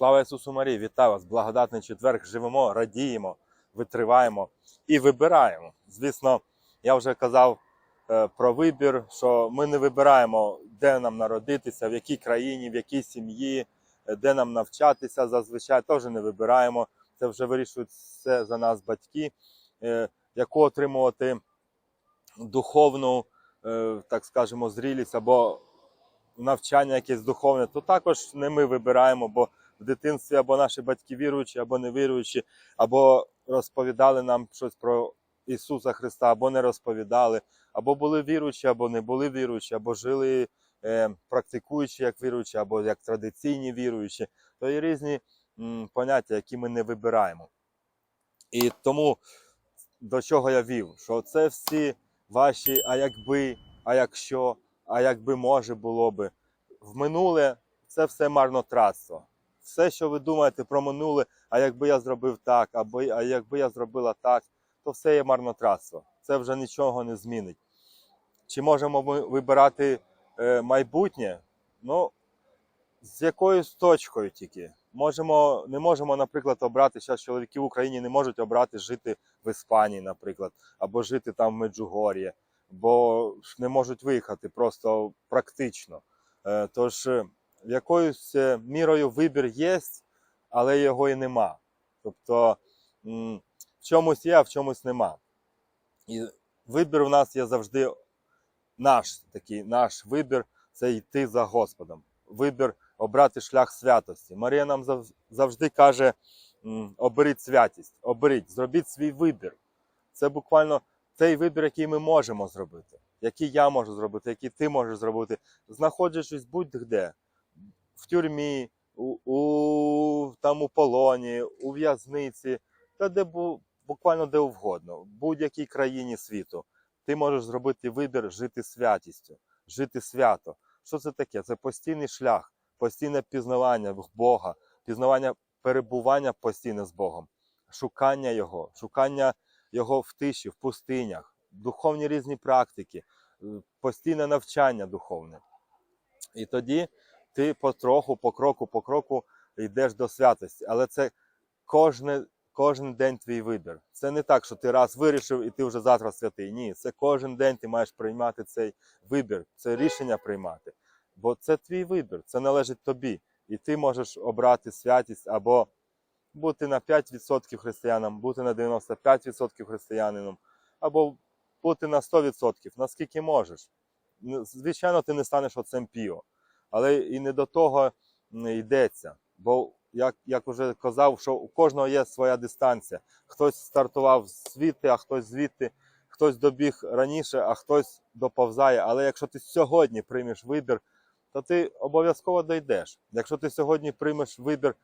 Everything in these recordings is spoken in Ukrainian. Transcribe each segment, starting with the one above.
Слава Ісусу Марії! Вітаю вас! Благодатний четверг! Живемо, радіємо, витриваємо і вибираємо. Звісно, я вже казав е, про вибір, що ми не вибираємо, де нам народитися, в якій країні, в якій сім'ї, е, де нам навчатися. Зазвичай теж не вибираємо. Це вже вирішують все за нас батьки, е, яку отримувати духовну, так скажемо, зрілість або навчання якесь духовне, то також не ми вибираємо, бо в дитинстві або наші батьки віруючі, або не віруючі, або розповідали нам щось про Ісуса Христа, або не розповідали, або були віруючі, або не були віруючі, або жили е, практикуючи як віруючі, або як традиційні віруючі. То є різні м, поняття, які ми не вибираємо. І тому до чого я вів, що це всі ваші, а якби, а якщо, а якби може було би. В минуле це все марнотратство. Все, що ви думаєте про минуле, а якби я зробив так, або а якби я зробила так, то все є марнотратство. Це вже нічого не змінить. Чи можемо ми вибирати е, майбутнє? Ну, з якоюсь точкою тільки. Можемо, не можемо, наприклад, обрати, зараз чоловіки в Україні не можуть обрати жити в Іспанії, наприклад, або жити там в Меджугор'ї, бо не можуть виїхати просто практично. Е, Тож якоюсь мірою вибір є, але його і нема. Тобто в чомусь є, а в чомусь нема. І вибір у нас є завжди наш такий наш вибір це йти за Господом. Вибір обрати шлях святості. Марія нам завжди каже: оберіть святість, оберіть, зробіть свій вибір. Це буквально той вибір, який ми можемо зробити, який я можу зробити, який ти можеш зробити, знаходячись будь-де, в тюрмі, у, у, там у полоні, у в'язниці, та де буквально де угодно, в будь-якій країні світу. Ти можеш зробити вибір жити святістю, жити свято. Що це таке? Це постійний шлях, постійне пізнавання Бога, пізнавання перебування постійне з Богом, шукання Його, шукання Його в тиші, в пустинях, духовні різні практики, е, постійне навчання духовне. І тоді ти потроху, по кроку, по кроку йдеш до святості. Але це кожне, кожен день твій вибір. Це не так, що ти раз вирішив і ти вже завтра святий. Ні, це кожен день ти маєш приймати цей вибір, це рішення приймати. Бо це твій вибір, це належить тобі. І ти можеш обрати святість або бути на 5% християном, бути на 95% християнином, або бути на 100%, наскільки можеш. Звичайно, ти не станеш оцем піо, але і не до того м, йдеться. Бо, як, як вже казав, що у кожного є своя дистанція. Хтось стартував звідти, а хтось звідти, хтось добіг раніше, а хтось доповзає. Але якщо ти сьогодні приймеш вибір, то ти обов'язково дійдеш. Якщо ти сьогодні приймеш вибір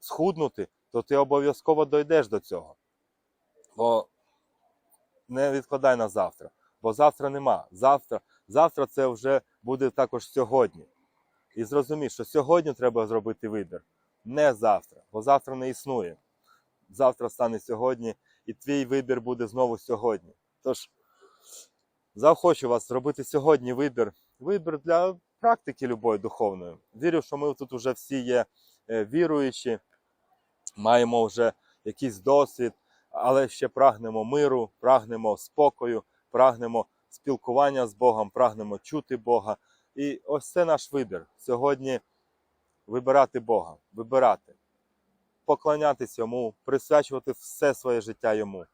схуднути, то ти обов'язково дійдеш до цього. Бо не відкладай на завтра. Бо завтра нема. Завтра, завтра це вже буде також сьогодні. І зрозумій, що сьогодні треба зробити вибір, не завтра, бо завтра не існує. Завтра стане сьогодні, і твій вибір буде знову сьогодні. Тож заохочу вас зробити сьогодні вибір. Вибір для практики любої духовної. Вірю, що ми тут вже всі є е, віруючі, маємо вже якийсь досвід, але ще прагнемо миру, прагнемо спокою, прагнемо спілкування з Богом, прагнемо чути Бога. І ось це наш вибір. Сьогодні вибирати Бога, вибирати, поклонятись йому, присвячувати все своє життя йому,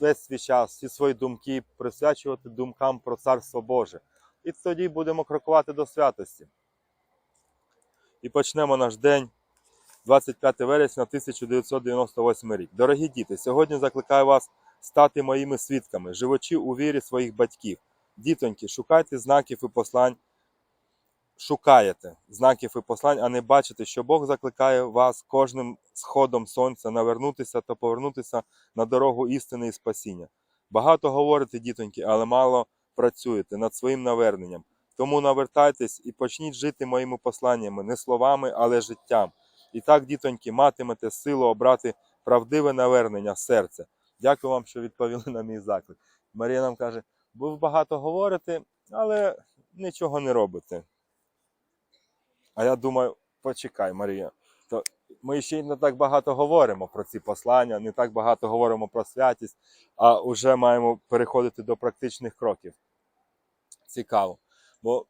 весь свій час, всі свої думки, присвячувати думкам про Царство Боже. І тоді будемо крокувати до святості. І почнемо наш день. 25 вересня 1998 рік. Дорогі діти, сьогодні закликаю вас стати моїми свідками, живучи у вірі своїх батьків. Дітоньки, шукайте знаків і послань. Шукаєте знаків і послань, а не бачите, що Бог закликає вас кожним сходом сонця навернутися та повернутися на дорогу істини і спасіння. Багато говорите, дітоньки, але мало працюєте над своїм наверненням. Тому навертайтесь і почніть жити моїми посланнями не словами, але життям. І так, дітоньки, матимете силу обрати правдиве навернення серця. Дякую вам, що відповіли на мій заклик. Марія нам каже: ви багато говорите, але нічого не робите. А я думаю, почекай, Марія, то ми ще не так багато говоримо про ці послання, не так багато говоримо про святість, а вже маємо переходити до практичних кроків. Цікаво. Бо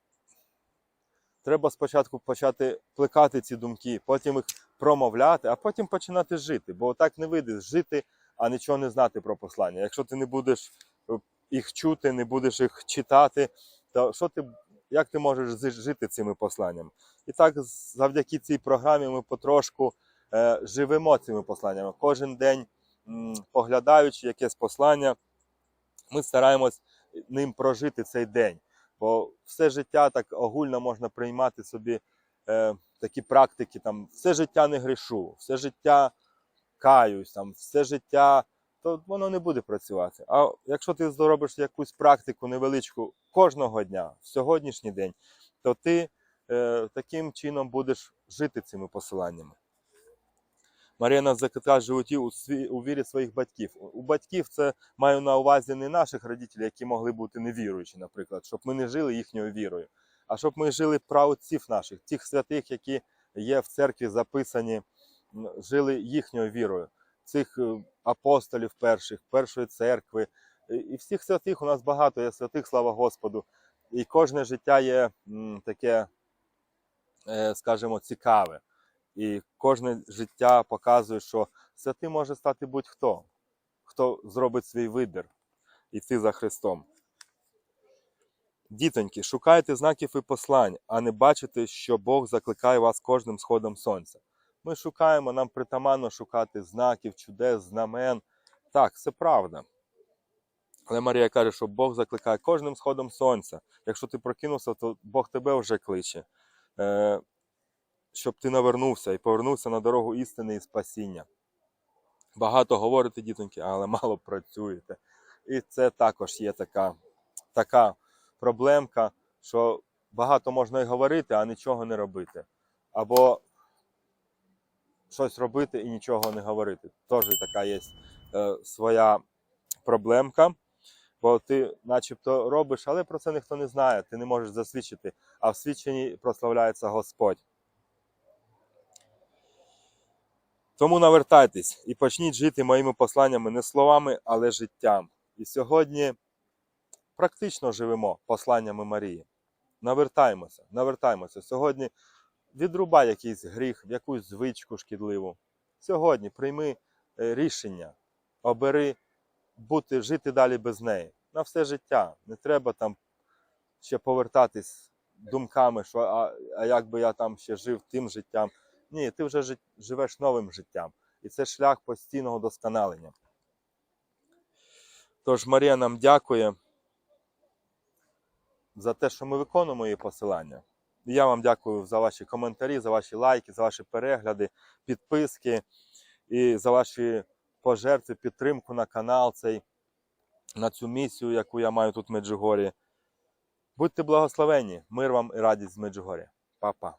треба спочатку почати плекати ці думки, потім їх промовляти, а потім починати жити. Бо так не вийде жити, а нічого не знати про послання. Якщо ти не будеш е, їх чути, не будеш їх читати, то що ти, як ти можеш жити цими посланнями? І так, завдяки цій програмі ми потрошку е, живемо цими посланнями. Кожен день, м, поглядаючи якесь послання, ми стараємось ним прожити цей день. Бо все життя так огульно можна приймати собі е, такі практики, там, все життя не грішу, все життя каюсь, там, все життя, то воно не буде працювати. А якщо ти зробиш якусь практику невеличку кожного дня, в сьогоднішній день, то ти е, таким чином будеш жити цими посиланнями. Марія нас закликає животі у, у вірі своїх батьків. У батьків це маю на увазі не наших родителів, які могли бути невіруючі, наприклад, щоб ми не жили їхньою вірою, а щоб ми жили праотців наших, тих святих, які є в церкві записані, жили їхньою вірою, цих е, апостолів перших, першої церкви. І- всіх святих у нас багато є святих, слава Господу. І кожне життя є таке, е, скажімо, цікаве. І кожне життя показує, що святим може стати будь-хто, хто зробить свій вибір іти за Христом. Дітоньки, шукайте знаків і послань, а не бачите, що Бог закликає вас кожним сходом сонця. Ми шукаємо, нам притаманно шукати знаків, чудес, знамен. Так, це правда. Але Марія каже, що Бог закликає кожним сходом сонця. Якщо ти прокинувся, то Бог тебе вже кличе. Е, щоб ти навернувся і повернувся на дорогу істини і спасіння. Багато говорите, дітоньки, але мало працюєте. І це також є така, така проблемка, що багато можна і говорити, а нічого не робити. Або щось робити і нічого не говорити. Теж така є е, своя проблемка. Бо ти начебто робиш, але про це ніхто не знає, ти не можеш засвідчити, а в свідченні прославляється Господь. Тому навертайтесь і почніть жити моїми посланнями не словами, але життям. І сьогодні практично живемо посланнями Марії. Навертаємося, навертаємося. Сьогодні відрубай якийсь гріх, якусь звичку шкідливу. Сьогодні прийми е, рішення, обери бути, жити далі без неї. На все життя. Не треба там ще повертатись думками, що а, а як би я там ще жив тим життям. Ні, ти вже жи- живеш новим життям. І це шлях постійного досконалення. Тож Марія нам дякує за те, що ми виконуємо її посилання. Я вам дякую за ваші коментарі, за ваші лайки, за ваші перегляди, підписки і за ваші пожертви, підтримку на канал цей, на цю місію, яку я маю тут в Меджугорі. Будьте благословені, мир вам і радість з Меджугорі. Па-па.